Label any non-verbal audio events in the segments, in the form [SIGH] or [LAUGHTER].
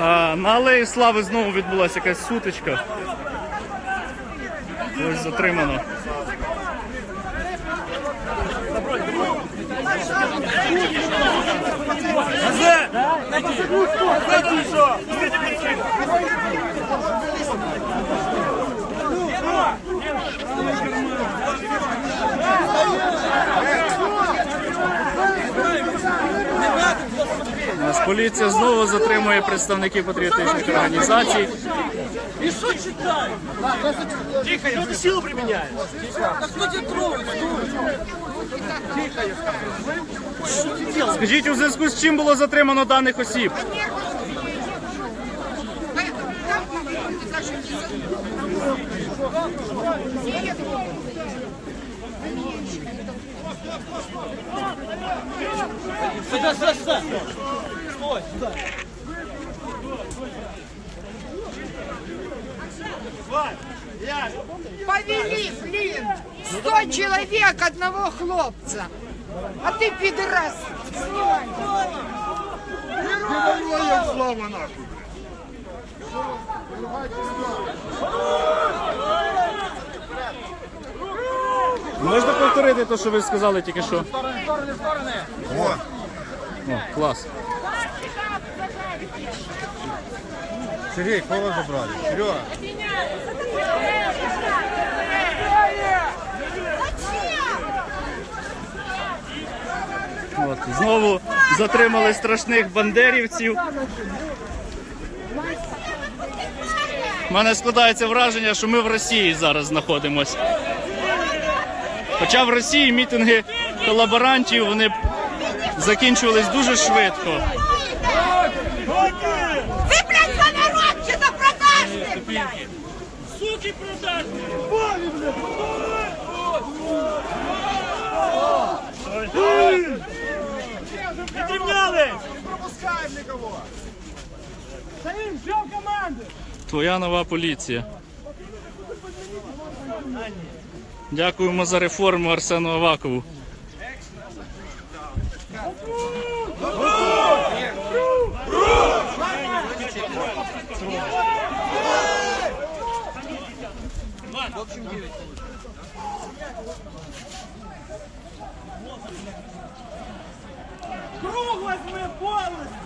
А, на Алеї Слави знову відбулася якась сутичка. Ось затримано. Нас поліція знову затримує представників патріотичних організацій. Тихо, что ты силу применяешь? Да кто тебя трогает? Скажіть, у зв'язку з чим було затримано даних осіб? Сюда, сюда, сюда. Стой, сюда. Повели, блин, сто человек одного хлопца. А ты пидорас. Снимай. Героям слава нахуй! Можна повторити те, що ви сказали тільки що? О, О, клас. Сергей, кого забрали? Серега. От, знову затримали страшних бандерівців. У мене складається враження, що ми в Росії зараз знаходимося. Хоча в Росії мітинги колаборантів вони закінчувались дуже швидко. Ты, блядь, за народ, что за продажный, блядь. Суки продажные! Підрівняли! Твоя нова поліція. Дякуємо за реформу Арсену Авакову. Круг возьми повністю!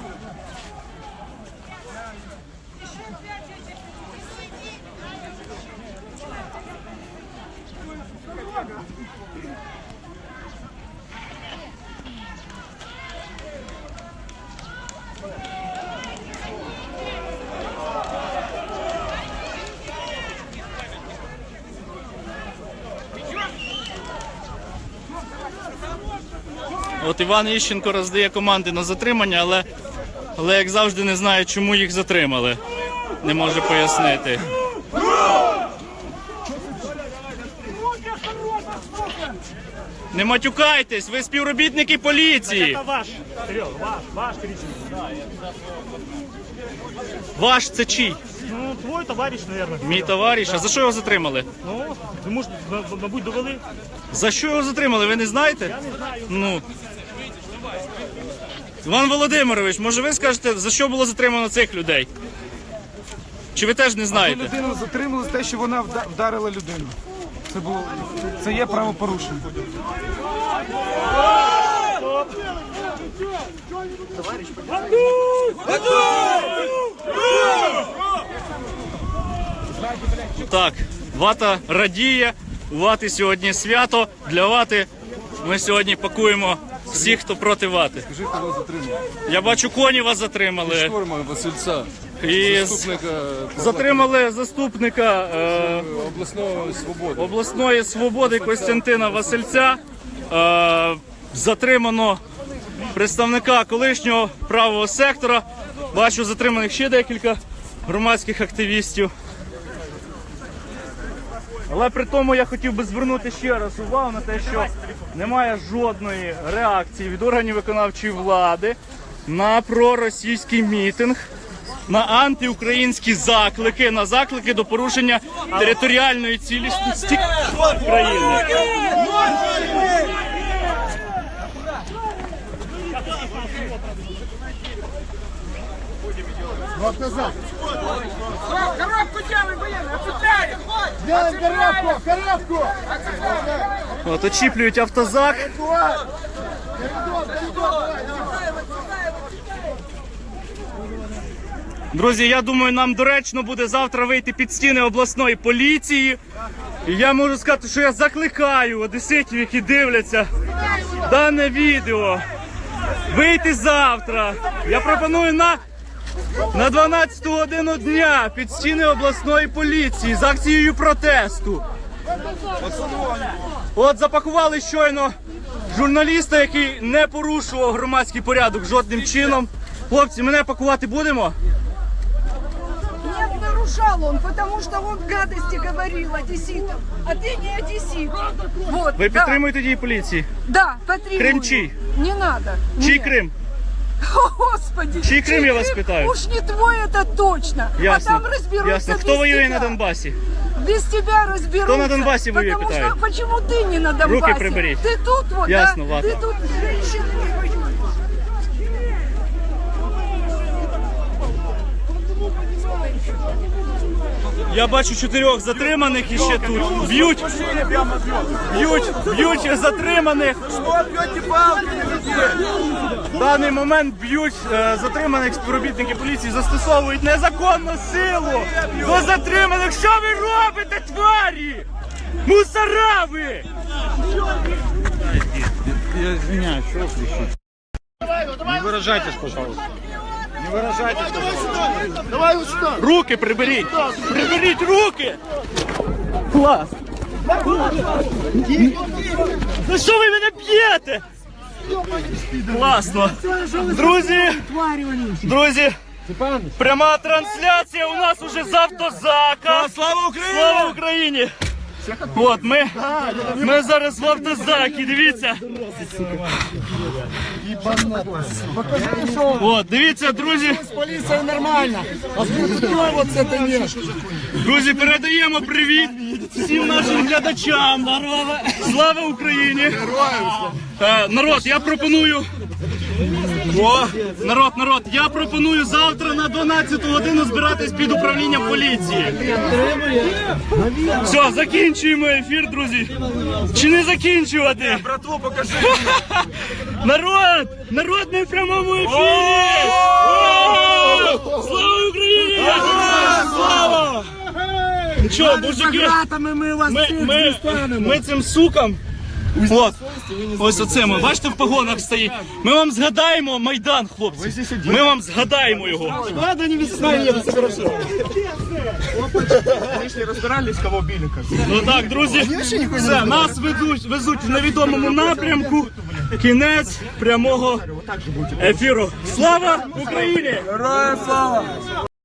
От Іван Іщенко роздає команди на затримання, але, але як завжди не знає, чому їх затримали. Не може пояснити. Не матюкайтесь, ви співробітники поліції. Ваш, Серега, ваш, ваш. Ваш це чий? Ну, твой товарищ, наверное. Мій товариш. А за що його затримали? Ну, ти муж, мабуть, довели. За що його затримали? Ви не знаєте? Я не знаю. Ну. Іван Володимирович, може ви скажете, за що було затримано цих людей? Чи ви теж не знаєте? Людину затримали за те, що вона вда- вдарила людину. Це було це є правопорушення. Так, вата радіє. У вати сьогодні свято. Для вати ми сьогодні пакуємо всіх, хто проти вати. Скажи, кого затримали? Я бачу, коні вас затримали. Шторма Васильця, І заступника затримали заступника е, обласного свободи. обласної свободи Костянтина Васильця. Е, затримано представника колишнього правого сектора. Бачу затриманих ще декілька громадських активістів. Але при тому я хотів би звернути ще раз увагу на те, що немає жодної реакції від органів виконавчої влади на проросійський мітинг, на антиукраїнські заклики, на заклики до порушення територіальної цілісності країни. В автозак. Коробку делай, военный, оцепляй! Делаем коробку, коробку. От очіплюють автозак. Друзі, я думаю, нам доречно буде завтра вийти під стіни обласної поліції. І я можу сказати, що я закликаю одеситів, які дивляться дане відео. Вийти завтра. Я пропоную на, на 12 годину дня під стіни обласної поліції з акцією протесту. От запакували щойно журналіста, який не порушував громадський порядок жодним чином. Хлопці, мене пакувати будемо? Нет, нарушал он, потому что он гадости говорил одесситам. А ты не одессит. Вот, Ви да. підтримуєте дії поліції? Да, потребую. Крым чий? Не надо. Чий Нет. Крим? О, Господи. Чий Крым, я вас Крым питаю? Уж не твой это точно. Ясно. А там разберутся Ясно. без Хто воює тебя. на Донбасі? Без тебя разберутся. Кто на Донбассе воюет, Потому питаю? что почему ты не на Донбассе? Руки приберите. Ты тут вот, Ясно, да? ладно. Ты тут с Я бачу чотирьох затриманих і ще тут. Б'ють, б'ють, б'ють затриманих. В даний момент б'ють е, затриманих співробітники поліції, застосовують незаконну силу до затриманих. Що ви робите, тварі? Мусора ви! Я извиняюсь, что кричите? Не выражайтесь, пожалуйста. Не выражайтесь, пожалуйста. Давай вот сюда. Руки приберіть! Приберіть руки! Клас! Ну що ви мене б'єте? Класно! Друзі! Друзі! Пряма трансляція у нас уже з автозака! Слава Україні! Слава Україні! От ми, ми зараз в автозакі, дивіться. От, дивіться, друзі. Полиция нормально. А с вот це ти нет. Друзі, передаємо привіт всім нашим глядачам. Слава Україні! Народ, я пропоную. О, народ, народ, я пропоную завтра на 12 годину збиратись під управлінням поліції. Все, закінчуємо ефір, друзі. Чи не закінчувати? Братву покажи. [LAUGHS] Народ! Народ ми в прямому ефірі! Слава Україні! Слава! Мужики, мы вас ми, ми, ми цим сукам. От, ось оцим, бачите, в погонах стоїть. Ми вам згадаємо Майдан, хлопці. Ми вам згадаємо його. Ладно, не весна, все хорошо. Ну так, друзі, все, нас ведуть, везуть в невідомому напрямку. Кінець прямого ефіру. Слава Україні! Героям слава!